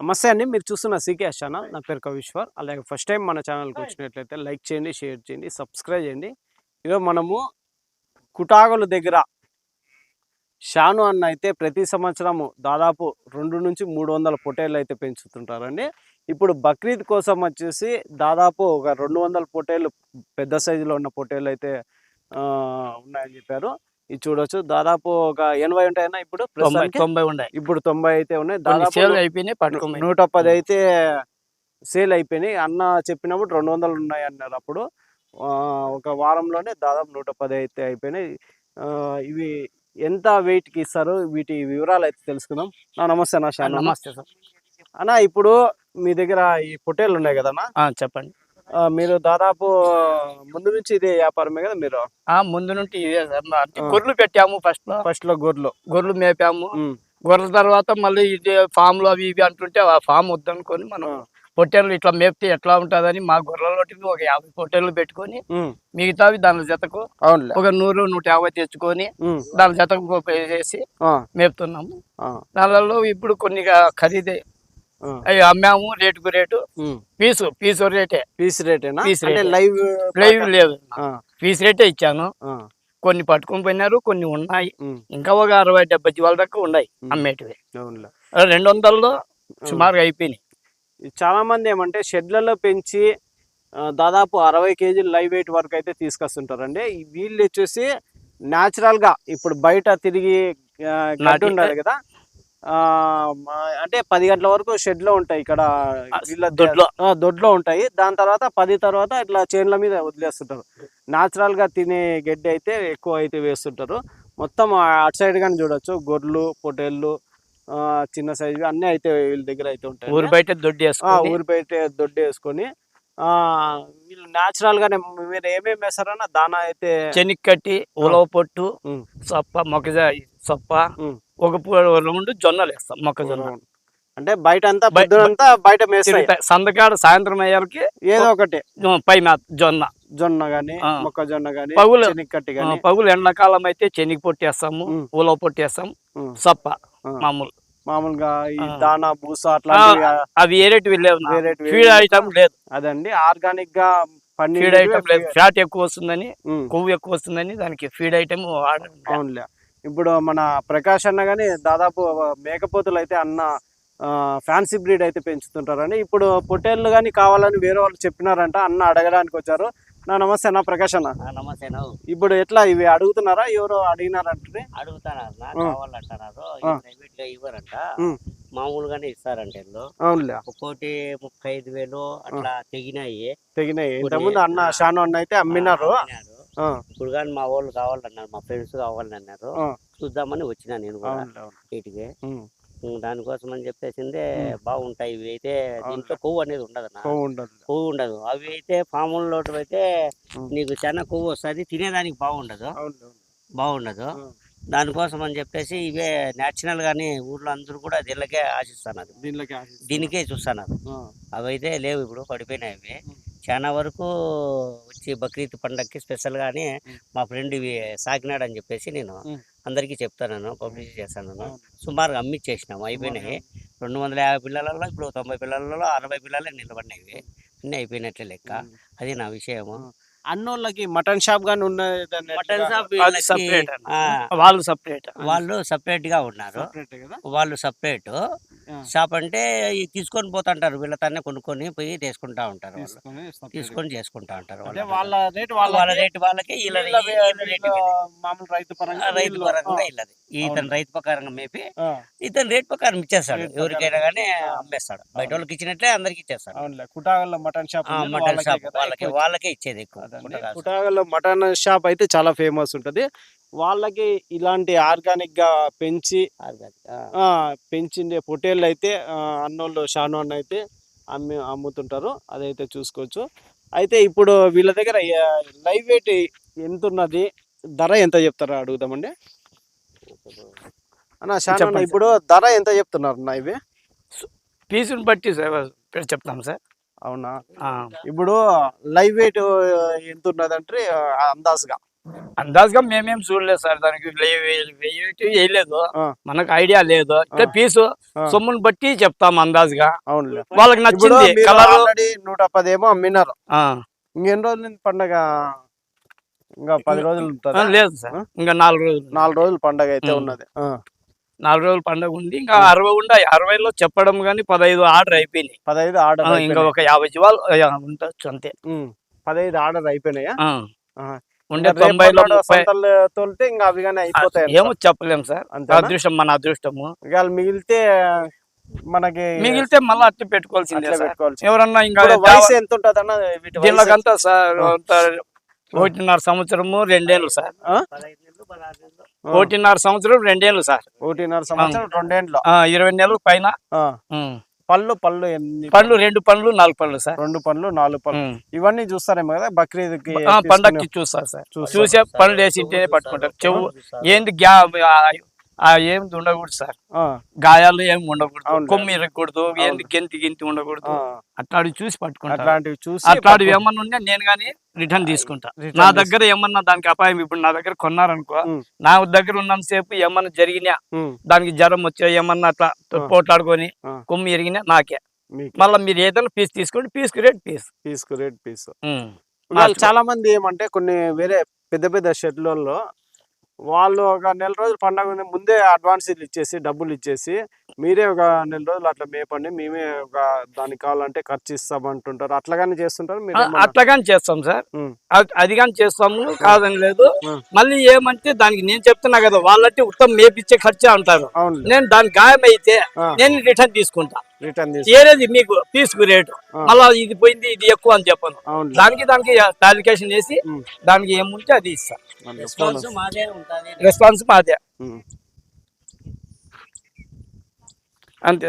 నమస్తే అండి. మీరు చూస్తున్న సీకే ఛానల్. నా పేరు కవిశ్వర్ అలాగే ఫస్ట్ టైం మన ఛానల్కి వచ్చినట్లయితే లైక్ చేయండి షేర్ చేయండి సబ్స్క్రైబ్ చేయండి. ఇదో మనము కుటాగల దగ్గర షాను అన్న అయితే ప్రతి సంవత్సరము దాదాపు రెండు నుంచి మూడు వందల పొటేళ్ళు అయితే పెంచుతుంటారండి. ఇప్పుడు బక్రీద్ కోసం వచ్చేసి దాదాపు ఒక రెండు వందల పొటేళ్ళు పెద్ద సైజులో ఉన్న పొటేళ్ళు అయితే ఉన్నాయని చెప్పారు. ఇది చూడొచ్చు. దాదాపు ఒక ఎనభై ఉంటాయన్నా ఇప్పుడు తొంభై ఉన్నాయి ఇప్పుడు తొంభై అయితే ఉన్నాయి. దాదాపు సేల్ అయిపోయినాయి పట్టుకోమని. నూట పది అయితే సేల్ అయిపోయినాయి. అన్న చెప్పినప్పుడు రెండు వందలు ఉన్నాయి అన్నారు అప్పుడు. ఒక వారంలోనే దాదాపు నూట పది అయితే అయిపోయినాయి. ఆ, ఇవి ఎంత weight కి ఇస్తారు? వీటి వివరాలు అయితే తెలుసుకుందాం. నా నమస్తే అన్న. నమస్తే సార్. అన్న ఇప్పుడు మీ దగ్గర ఈ పొట్టేళ్ళు ఉన్నాయి కదన్నా? ఆ, చెప్పండి. మీరు దాదాపు ముందు నుంచి ఇదే వ్యాపారమే కదా మీరు? ఆ ముందు నుండి ఇదే సార్. అంటే. గొర్రెలు పెట్టాము ఫస్ట్లో. ఫస్ట్లో గొర్రెలు. గొర్రెలు మేపాము. గొర్రెల తర్వాత మళ్ళీ ఇది ఫామ్లో అవి ఇవి అంటుంటే ఆ ఫామ్ వద్దనుకొని మనం పొట్టేళ్ళు ఇట్లా మేపితే ఎట్లా ఉంటుందని మా గొర్రెలకి ఒక యాభై పొట్టేళ్ళు పెట్టుకొని మిగతావి దాని జతకు ఒక నూరు నూట యాభై తెచ్చుకొని దాని జతకు ఆ, మేపుతున్నాము. దానిలో ఇప్పుడు కొన్ని ఖరీదే. అవి అమ్మాము రేటుకు రేటు. పీసు పీసు రేటే. పీస్ రేటేనా పీస్ రేటే. లైవ్ లైవ్ లేదు. పీస్ రేటే ఇచ్చాను. కొన్ని పట్టుకొని పోయినారు కొన్ని ఉన్నాయి. ఇంకా ఒక అరవై డెబ్బై జీవాల దాకా ఉన్నాయి. అమ్మేటివి. రెండు వందల్లో సుమారుగా అయిపోయినాయి. చాలా మంది ఏమంటే షెడ్లలో పెంచి దాదాపు అరవై కేజీలు లైవ్ వెయిట్ వరకు అయితే తీసుకొస్తుంటారండి. వీళ్ళు వచ్చేసి న్యాచురల్గా ఇప్పుడు బయట తిరిగి గడ్డి ఉండాలి కదా. అంటే పది గంటల వరకు షెడ్లో ఉంటాయి ఇక్కడ దొడ్లో. దొడ్లో ఉంటాయి. దాని తర్వాత పది తర్వాత ఇట్లా చేన్ల మీద వదిలేస్తుంటారు. న్యాచురల్గా తినే గడ్డి అయితే ఎక్కువ అయితే వేస్తుంటారు. మొత్తం అటు సైడ్ కానీ చూడొచ్చు. గొర్రెలు పొటేళ్ళు చిన్న సైజు అన్ని అయితే వీళ్ళ దగ్గర అయితే ఉంటాయి. ఊరు బయట దొడ్డి ఊరి బయట దొడ్డు వేసుకొని ఆ వీళ్ళు న్యాచురల్ గానే మీరు ఏమేమి వేస్తారన్న దానా అయితే చెనిక్ కట్టి ఉలవ పొట్టు సొప్ప మొక్కజ సొప్ప ఒక రెండు జొన్నలు వేస్తాం మొక్కజొన్న అంటే బయట అంతా బయట. సందకాడ సాయంత్రం అయ్యాలకి ఏదో ఒకటి పై మేత జొన్న జొన్న గాని. మొక్కజొన్న గాని పగులు. పగులు ఎండాకాలం అయితే చెనిక్ పొట్టు వేస్తాము ఉమ్. ఉలవ పొట్టు వేస్తాం ఉమ్, సొప్ప. మామూలు మామూలుగా ఈ. దానా బూస అట్లాంటివి ఆ, అవి ఏరేటివి లేవు ఫీడ్ ఐటమ్ లేదు అదండి ఆర్గానిక్గా ఫీడ్ ఐటమ్ లేదు ఫ్యాట్ ఎక్కువ వస్తుందని కొవ్వు ఎక్కువ వస్తుందని దానికి ఫీడ్ ఐటమ్. అవునులే ఇప్పుడు మన ప్రకాష్ అన్న గాని దాదాపు మేకపోతులు అయితే అన్న ఫ్యాన్సీ బ్రీడ్ అయితే పెంచుతుంటారండి. ఇప్పుడు పొట్టేళ్ళు కానీ కావాలని వేరే వాళ్ళు చెప్పినారంట అన్న అడగడానికి వచ్చారు. నా నమస్తే అన్న ప్రకాష్ అన్న. నమస్తే ఇప్పుడు ఎట్లా ఇవి అడుగుతున్నారా? ఎవరు అడిగినారంటే అడుగుతాన్నారు నా. కావాలంటున్నారు. ప్రైవేట్గా ఇవ్వరంట. మామూలుగానే ఇస్తారంట ఒక్కోటి ముప్పై ఐదు వేలు అట్లా తెగినాయి. తెగినాయి. ఇంతకుముందు అన్న షాను అన్న అయితే అమ్మినారు. ఇప్పుడు కానీ మా వాళ్ళు కావాలన్నారు మా ఫ్రెండ్స్ కావాలన్నారు. ఆ. చూద్దామని వచ్చిన నేను కూడా. వీటికి దానికోసం అని చెప్పేసిందే. బాగుంటాయి ఇవి అయితే. దీంట్లో కొవ్వు అనేది ఉండదు కొవ్వు ఉండదు. కొవ్వు ఉండదు. అవి అయితే ఫాముల్లో అయితే. నీకు చాలా కొవ్వు వస్తుంది తినేదానికి బాగుండదు. బాగుండదు. దానికోసం అని చెప్పేసి ఇవే నేచురల్ గాని ఊర్లో అందరూ కూడా దీనికే ఆశిస్తున్నారు. దీనికే చూస్తున్నారు. ఆ, అవైతే లేవు ఇప్పుడు పడిపోయినాయి అవి. చాలా వరకు వచ్చి బక్రీద్ పండగకి స్పెషల్ గాని ఉం. మా ఫ్రెండ్ ఇవి సాకినాడు అని చెప్పేసి నేను. అందరికీ చెప్తాను పబ్లిష్ చేస్తాను. సుమారుగా అమ్మిచ్చేసినాము అయిపోయినాయి రెండు వందల యాభై పిల్లలలో ఇప్పుడు తొంభై పిల్లలలో అరవై పిల్లలే నిలబడినాయి ఇవి. అన్నీ అయిపోయినట్లే లెక్క. అది నా విషయము. అన్నోళ్ళకి మటన్ షాప్ గాని ఉన్నదని మటన్ షాప్ వాళ్ళు సపరేట్ వాళ్ళు సపరేట్గా ఉన్నారు వాళ్ళు సపరేట్. షాప్ అంటే తీసుకొని పోతుంటారు. వీళ్ళతోనే కొనుక్కొని పోయి తీసుకుంటా ఉంటారు వాళ్ళు. తీసుకొని చేసుకుంటా ఉంటారు వాళ్ళు. రేట్ వాళ్ళ వాళ్ళ రేటు వాళ్ళకి. మామూలు రైతు పరంగా రైతు పరంగా ఇల్లది ఇతను. రైతు ప్రకారంగా మేపి ఇతను రేట్ ప్రకారం ఇచ్చేస్తాడు. ఎవరికైనా. కానీ అమ్మేస్తాడు. బయట వాళ్ళకి ఇచ్చినట్లే అందరికి ఇచ్చేస్తాడు. అవునులే. కుటాగల్లో మటన్ షాప్ మటన్ వాళ్ళకే షాప్ వాళ్ళకి వాళ్ళకే ఇచ్చేది ఎక్కువ. కుటాగల్లో మటన్ షాప్ అయితే చాలా ఫేమస్ ఉంటది. వాళ్ళకి ఇలాంటి ఆర్గానిక్గా పెంచి పెంచిండే పొటేళ్ళు అయితే అన్నోళ్ళు షాను అన్న అయితే అమ్మి అమ్ముతుంటారు. అదైతే చూసుకోవచ్చు. అయితే ఇప్పుడు వీళ్ళ దగ్గర లైవ్ వెయిట్ ఎంత ఉన్నది ధర ఎంత చెప్తారో? అడుగుదామండి. అన్న ఇప్పుడు ధర ఎంత చెప్తున్నారు అన్న ఇవి? పీసుని బట్టి సార్ చెప్తాం సార్. అవునా? ఇప్పుడు లైవ్ వెయిట్ ఎంత ఉన్నది అంటే అందాజుగా. అందాజుగా మేమేం చూడలేదు సార్. దానికి వేయలేదు. మనకు ఐడియా లేదు. అంటే పీసు. సొమ్ముని బట్టి చెప్తాం అందాజుగా. వాళ్ళకి నచ్చింది కలర్. నూట పది ఏమో అమ్మినారు. ఇంకెన్ని రోజులు పండగ? ఇంకా పది రోజులు? లేదు సార్? ఇంకా నాలుగు రోజులు నాలుగు రోజులు పండగ అయితే. ఉన్నది. నాలుగు రోజులు పండుగ ఉంది. ఇంకా అరవై ఉన్నాయి అరవైలో చెప్పడం కానీ పదహైదు ఆర్డర్ అయిపోయినాయి. పదహైదు ఆర్డర్ ఇంకా ఒక యాభై జీవాలు ఉండొచ్చు అంతే. పదహైదు ఆర్డర్ అయిపోయినాయా. ఉండే ఇంకా తొంభైలో ముప్పై తోలితే ఇంకా అవి కానీ అయిపోతాయి ఏమో చెప్పలేం సార్? అదృష్టం మన అదృష్టము. ఇవాళ మిగిలితే మనకి మిగిలితే మళ్ళీ అట్టు పెట్టుకోవాల్సిందే పెట్టుకోవాల్సి ఎవరన్నా ఇంకా వయసు ఎంత ఉంటుంది అన్న? దీనిలోకంతా సార్ ఒకటిన్నర సంవత్సరము రెండేళ్ళు సార్. ఒకటిన్నర సంవత్సరం రెండేళ్ళు సార్. ఒకటిన్నర సంవత్సరం ఆ, ఇరవై నెలల పైన. పళ్ళు పళ్ళు ఎన్ని పండ్లు రెండు పండ్లు నాలుగు పండ్లు సార్. రెండు పళ్ళు నాలుగు పళ్ళు. ఇవన్నీ చూస్తారేమో కదా బక్రీద్కి ఆ, పండక్కి చూస్తారు సార్. చూసే పండ్లు వేసి పట్టుకుంటారు. చెవు ఏంది గ్యా ఏంది ఉండకూడదు సార్. గాయాలు ఏమి ఉండకూడదు. కొమ్మి ఇరగకూడదు ఏంది గెంతి గింతి ఉండకూడదు. అట్లాంటివి చూసి పట్టుకుంటారు అట్లాంటివి చూసి అట్లాంటివి ఏమన్నా ఉంటే నేను కానీ రిటర్న్ తీసుకుంటా. నా దగ్గర ఏమన్నా దానికి అపాయం ఇప్పుడు నా దగ్గర కొన్నారనుకో. నా దగ్గర ఉన్నంత సేపు ఏమన్నా జరిగినా దానికి జ్వరం వచ్చా ఏమన్నా అట్లా. పోట్లాడుకొని. కొమ్మి ఎరిగినా నాకే. మళ్ళీ మీరు ఏదైనా పీస్ తీసుకోండి పీస్కి rate piece piece rate piece చాలా మంది ఏమంటే కొన్ని వేరే పెద్ద పెద్ద షెడ్లలో వాళ్ళు ఒక నెల రోజులు పండగ ఉంది ముందే అడ్వాన్సులు ఇచ్చేసి డబ్బులు ఇచ్చేసి మీరే ఒక నెల రోజులు అట్లా మేపండి మేమే ఒక దానికి కావాలంటే ఖర్చు ఇస్తామంటుంటారు. అట్లాగానే చేస్తుంటారు మీరు ఆ, ఏమన్నా- అట్లా కానీ చేస్తాం సార్. అది కానీ చేస్తాము కాదని లేదు. మళ్ళీ ఏమంటే దానికి నేను చెప్తున్నా కదా వాళ్ళంటే ఉత్తరం మేపిచ్చే ఖర్చు అంటారు. నేను దానికి గాయం అయితే. నేను రిటర్న్ తీసుకుంటా. రిటర్న్ ఏరేది మీకు తీసుకు రేటు. మళ్ళా ఇది పోయింది ఇది ఎక్కువ అని చెప్పను. దానికి దానికి వేసి ఉమ్. దానికి ఏముంటే అది ఇస్తా. రెస్పాన్స్ మాదే ఉంటుంది. రెస్పాన్స్ మాదే. ఉమ్, అంతే.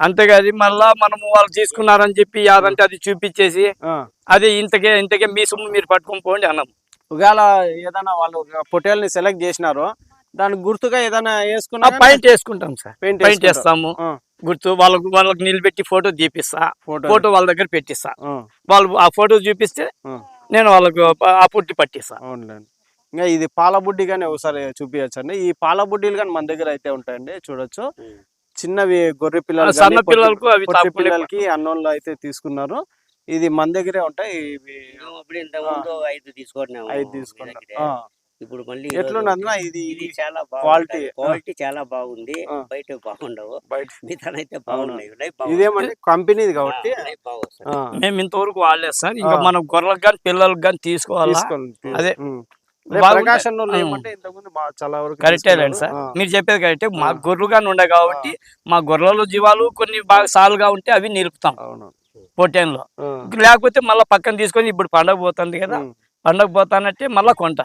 అంతేగాని మళ్ళా మనము వాళ్ళు తీసుకున్నారని చెప్పి యాదంటే అది చూపించేసి. అదే ఇంతకే ఇంతకే మీ సొమ్ము మీరు పట్టుకొని పోండి అన్నాం ఒకవేళ ఏదైనా వాళ్ళు పొట్టేల్ని సెలెక్ట్ చేసినారు దానికి గుర్తుగా ఏదైనా వేసుకున్నా పాయింట్ వేసుకుంటాం సార్. పెయింట్ పాయింట్ వేస్తాము. గుర్తు వాళ్ళకు వాళ్ళకి నిలబెట్టి ఫోటో తీపిస్తా. ఫోటో ఫోటో వాళ్ళ దగ్గర పెట్టిస్తా. వాళ్ళు ఆ ఫోటో చూపిస్తే నేను వాళ్ళకు ఆ పుట్టి పట్టిస్తా. ఇంకా ఇది పాల బుడ్డి కానీ ఒకసారి చూపించచ్చు అండి ఈ పాల బుడ్డీలు కానీ మన దగ్గర అయితే ఉంటాయండి చూడొచ్చు. చిన్నవి గొర్రె పిల్లలు సన్న పిల్లలకు అవి పిల్లలకి అన్నోళ్ళు అయితే తీసుకున్నారు. ఇది మన దగ్గరే ఉంటాయి ఇవి మేము అప్పుడు ఇంత ముందు ఐదు తీసుకున్నాము ఇప్పుడు మళ్ళీ ఇది ఇది చాలా క్వాలిటీ. బాగుంది క్వాలిటీ చాలా బాగుంది. బయట బాగుండవు. బయట మిగతానైతే బాగున్నాయి. ఇదేమంటే కంపెనీది కాబట్టి మేము ఇంతవరకు వాడలేదు సార్. ఇంకా. మనం గొర్రెలకు కానీ పిల్లలకు కానీ తీసుకోవాలా? అదే. సార్. మీరు చెప్పేది కరెక్టే మా. గొర్రెలుగానే ఉండే కాబట్టి మా గొర్రెల జీవాలు కొన్ని బాగా సాలుగా ఉంటే అవి నిలుపుతాం. అవును. పొట్టేన్లో లేకపోతే మళ్ళీ పక్కన తీసుకొని ఇప్పుడు పండగ పోతుంది కదా. పండగ పోతానంటే మళ్ళీ కొంట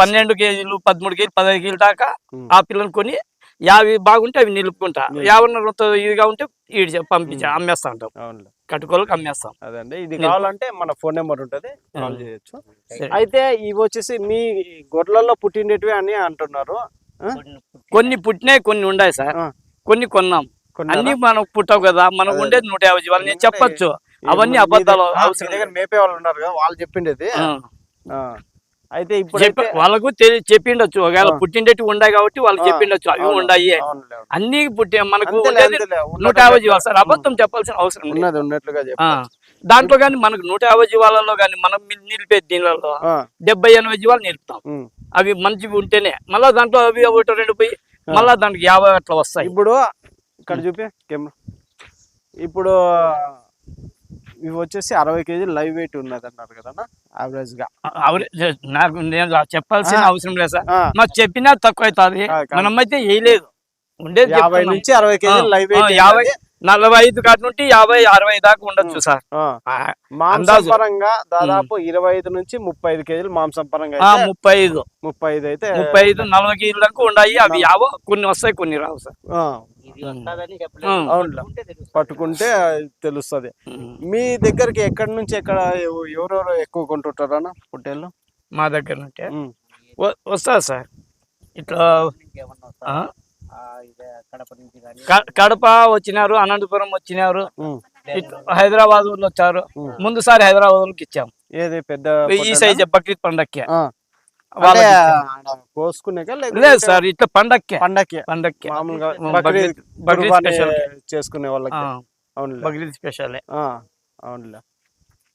పన్నెండు కేజీలు పదమూడు కేజీలు పదహైదు కేజీలు దాకా. ఆ పిల్లలు కొని యాభై బాగుంటే అవి నిలుపుకుంటా నిలుపు. యాభై రొంత ఇదిగా ఉంటే ఈడు చెప్పి పంపించా. అమ్మేస్తా ఉంటాం కట్టుకోలకు అమ్మేస్తాం అదండి ఇది. కావాలంటే మన ఫోన్ నెంబర్ ఉంటది కాల్. చేయొచ్చు. అయితే ఇవి వచ్చేసి మీ గొర్రెలలో పుట్టినటివి అని అంటున్నారు? కొన్ని పుట్టినాయి కొన్ని ఉన్నాయి సార్. కొన్ని కొన్నాం? అన్ని మనకు పుట్టవు కదా మనకు అదే. ఉండేది నూట యాభై నేను చెప్పొచ్చు అవన్నీ అబద్ధాలు మేపే వాళ్ళు ఉన్నారు వాళ్ళు చెప్పిండేది. అయితే ఇప్పుడు వాళ్ళకు చెప్పిండొచ్చు. ఒకవేళ. పుట్టిండేటి ఉన్నాయి కాబట్టి వాళ్ళు. చెప్పిండొచ్చు. అవి ఉన్నాయి అన్ని పుట్టి మనకు నూట యాభై జీవాలు. సార్ అబద్ధం చెప్పాల్సిన అవసరం ఉన్నది ఉన్నట్లుగా. దాంట్లో కానీ మనకు నూట యాభై జీవాలలో కానీ మనం నిలిపే దీనిలలో ఆ, డెబ్బై ఎనభై జీవాలు నిలుపుతాం. అవి మంచివి ఉంటేనే. మళ్ళా దాంట్లో అవి ఒకటి రెండు పోయి మళ్ళా దానికి యాభై అట్లా వస్తాయి. ఇప్పుడు ఇక్కడ చూపి కెమెరా. ఇప్పుడు ఇవి వచ్చేసి అరవై కేజీలు లైవ్ వెయిట్ ఉన్నది అన్నారు కదా యావరేజ్గా. నాకు నేను చెప్పాల్సిన. అవసరం లేదు సార్. మాకు చెప్పినా తక్కువ అవుతుంది. మనమైతే వేయలేదు. ఉండేది యాభై. నుంచి అరవై కేజీలు ఆ, లైవ్ వెయిట్ యాభై నలభై ఐదు కాటి నుండి యాభై అరవై దాకా ఉండొచ్చు సార్. మాంసం. పరంగా దాదాపు ఇరవై ఐదు నుంచి ముప్పై ఐదు కేజీలు మాంసం పరంగా అయితే ముప్పై ఐదు. ముప్పై ఐదు అయితే ముప్పై ఐదు నలభై కేజీల దాకా ఉన్నాయి అవి యావో కొన్ని వస్తాయి కొన్ని రావు సార్. పట్టుకుంటే తెలుస్తుంది. మీ దగ్గరికి ఎక్కడి నుంచి ఎక్కడ ఎవ- ఎవరెవరు ఎక్కువ కొంటుంటారా పొట్టేళ్ళు మా దగ్గర నుండి ఉమ్. వస్తుంది సార్. ఇట్లా కడప నుంచి వచ్చినారు అనంతపురం వచ్చినారు హైదరాబాద్ వాళ్ళు వచ్చారు. ముందుసారి హైదరాబాద్ వాళ్ళకి ఇచ్చాం. ఏది పెద్ద ఈ? సైజ్ బక్రీద్ పండక్కి. లేదు సార్ ఇట్లా పండక్కే. పండక్కి. పండక్కే. మామూలుగా ఉమ్, బక్రీద్ బక్రీద్ బక్రీద్ కుర్బానీ స్పెషల్. చేసుకునే వాళ్ళకి. అవునులే. బక్రీద్ స్పెషల్. ఆ, అవునులే.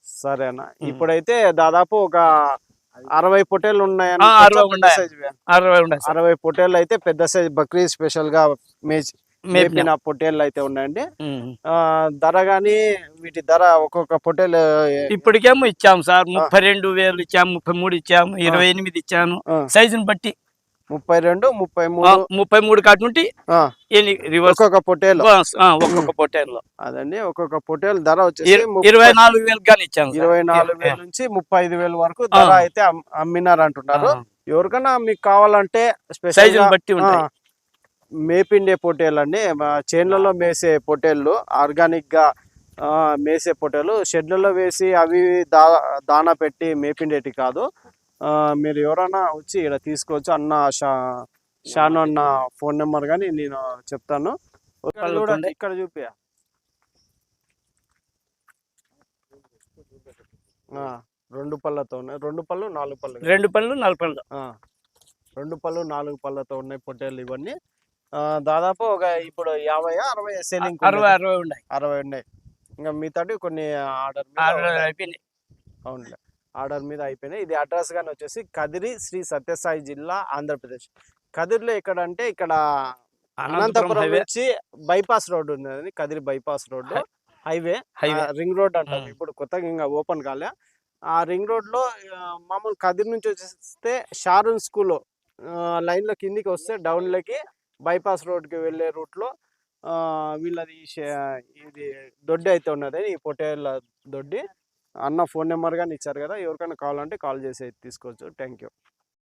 సరేనా ఇప్పుడైతే దాదాపు ఒక అరవై పొటేలు ఉన్నాయని అరవై ఉన్నాయి. అరవై సార్. పొటేళ్ళు అయితే పెద్ద సైజ్ బక్రీద్ స్పెషల్గా మేజ్ మేపిన. పొటేళ్ళు అయితే ఉన్నాయండి. ధర గాని వీటి ధర ఒక్కొక్క పొటేలు ఇప్పటికేమో ఇచ్చాము సార్. ముప్పై రెండు వేలు ఇచ్చాము ముప్పై మూడు ఇచ్చాము ఇరవై ఎనిమిది ఇచ్చాను సైజుని బట్టి. ముప్పై రెండు ముప్పై మూడు ముప్పై మూడు కాటి నుండి ఆ, ఎన్ని రివర్స్? ఒక్కొక్క పొటేలు ఆ, ఒక్కొక్క పొట్టేల్లో అదండి ఒక్కొక్క పొటేల్ ధర వచ్చేసి ఇరవై నాలుగు వేలు కానీ ఇచ్చాము. ఇరవై నాలుగు వేల నుంచి ముప్పై ఐదు వేల వరకు ధర. అయితే అమ్- అమ్మినారు అంటున్నారు. ఎవరికైనా మీకు కావాలంటే స్పెషల్ బట్టి ఉంటాయి. మేపిండే పొటేలు అండి చేన్లలో మేసే పొటేళ్ళు ఆర్గానిక్గా ఆ, మేసే పొటేలు షెడ్లలో వేసి అవి దా దానా పెట్టి మేపిండేటి కాదు. మీరు ఎవరైనా వచ్చి ఇక్కడ తీసుకోవచ్చు. అన్న షా షాను అన్న ఫోన్ నెంబర్ కానీ నేను చెప్తాను. ఇక్కడ పళ్ళు చూడండి, ఉండే. ఇక్కడ చూపి రెండు పళ్ళతో ఉన్నాయి. రెండు పళ్ళు నాలుగు పళ్ళు. రెండు పళ్ళు నాలుగు పళ్ళు. రెండు పళ్ళు నాలుగు పళ్ళతో ఉన్నాయి పొట్టేళ్ళు ఇవన్నీ. దాదాపు ఒక ఇప్పుడు యాభై అరవై సెల్లింగ్ అరవై అరవై ఉన్నాయి. అరవై ఉన్నాయి. ఇంకా మిగతాటి కొన్ని ఆర్డర్ అయిపోయినాయి. అవునులే. ఆర్డర్ మీద అయిపోయినాయి. ఇది అడ్రస్ గాని వచ్చేసి కదిరి శ్రీ సత్యసాయి జిల్లా ఆంధ్రప్రదేశ్. కదిరిలో ఎక్కడ అంటే ఇక్కడ అనంతపురం నుంచి బైపాస్ రోడ్ ఉంది Kadiri bypass road highway. Highway. Ring road అంటారు. ఇప్పుడు కొత్తగా ఇంకా ఓపెన్ కాలే. ఆ రింగ్ రోడ్లో మామూలు కదిరి నుంచి వచ్చేస్తే షారూన్ స్కూల్ లైన్లో కిందికి వస్తే డౌన్లోకి బైపాస్ రోడ్కి వెళ్ళే రూట్లో వీళ్ళది ఇది దొడ్డి అయితే ఉన్నది. ఈ పొటేళ్ళ దొడ్డి. అన్న ఫోన్ నెంబర్ కానీ ఇచ్చారు కదా ఎవరికైనా కావాలంటే కాల్ చేసి తీసుకోవచ్చు. Thank you